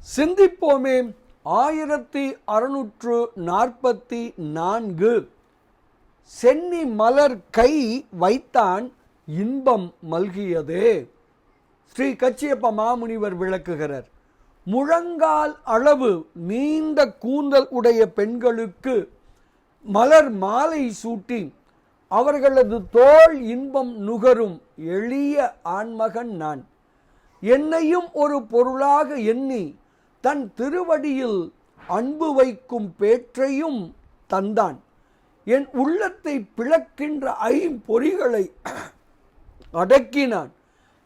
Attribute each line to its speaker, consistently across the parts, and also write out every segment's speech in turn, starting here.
Speaker 1: சிந்திப்போமே. ஆயிரத்தி அறுநூற்று நாற்பத்தி நான்கு. சென்னி மலர் கை வைத்தான் இன்பம் மல்கியதே. ஸ்ரீ கச்சியப்ப மாமுனிவர் விளக்குகிறார் முழங்கால் அளவு நீண்ட கூந்தல் உடைய பெண்களுக்கு மலர் மாலை சூட்டி அவர்களது தோள் இன்பம் நுகரும் எளிய ஆண்மகன் நான். என்னையும் ஒரு பொருளாக எண்ணி தன் திருவடியில் அன்பு வைக்கும் பேற்றையும் தந்தான். என் உள்ளத்தை பிளக்கின்ற ஐம்பொறிகளை அடக்கினான்.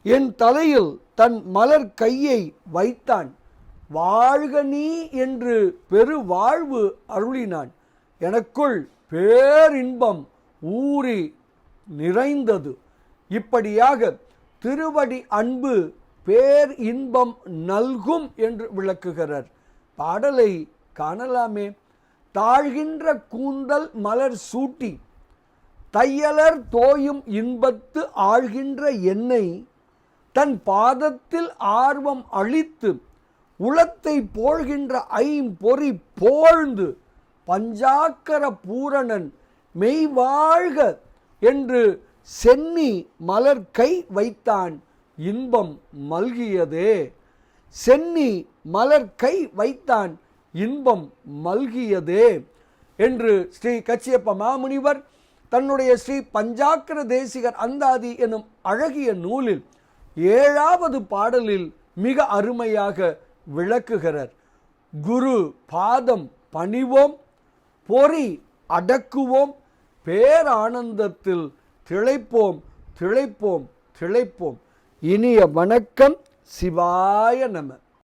Speaker 1: என் தலையில் தன் மலர் கையை வைத்தான். வாழ்க நீ என்று பெரு வாழ்வு அருளினான். எனக்குள் பேரின்பம் ஊறி நிறைந்தது. இப்படியாக திருவடி அன்பு பேர் இன்பம் நல்கும் என்று விளக்குகிறார். பாடலை காணலாமே. தாழ்கின்ற கூந்தல் மலர் சூட்டி தையலர் தோயும் இன்பத்து ஆழ்கின்ற என்னை தன் பாதத்தில் ஆர்வம் அழித்து உளத்தை போழ்கின்ற ஐம்பொறி போழ்ந்து பஞ்சாக்கர பூரணன் மெய்வாழ்க என்று சென்னி மலர் கை வைத்தான். இன்பம் மல்கியதே. சென்னி மலர் கை வைத்தான் இன்பம் மல்கியதே என்று ஸ்ரீ கச்சியப்ப மாமுனிவர் தன்னுடைய ஸ்ரீ பஞ்சாக்கர தேசிகர் அந்தாதி எனும் அழகிய நூலில் ஏழாவது பாடலில் மிக அருமையாக விளக்குகிறார். குரு பாதம் பணிவோம் பொறி அடக்குவோம் பேரானந்தத்தில் திளைப்போம் திளைப்போம் திளைப்போம். இனிய வணக்கம் சிவாய நம.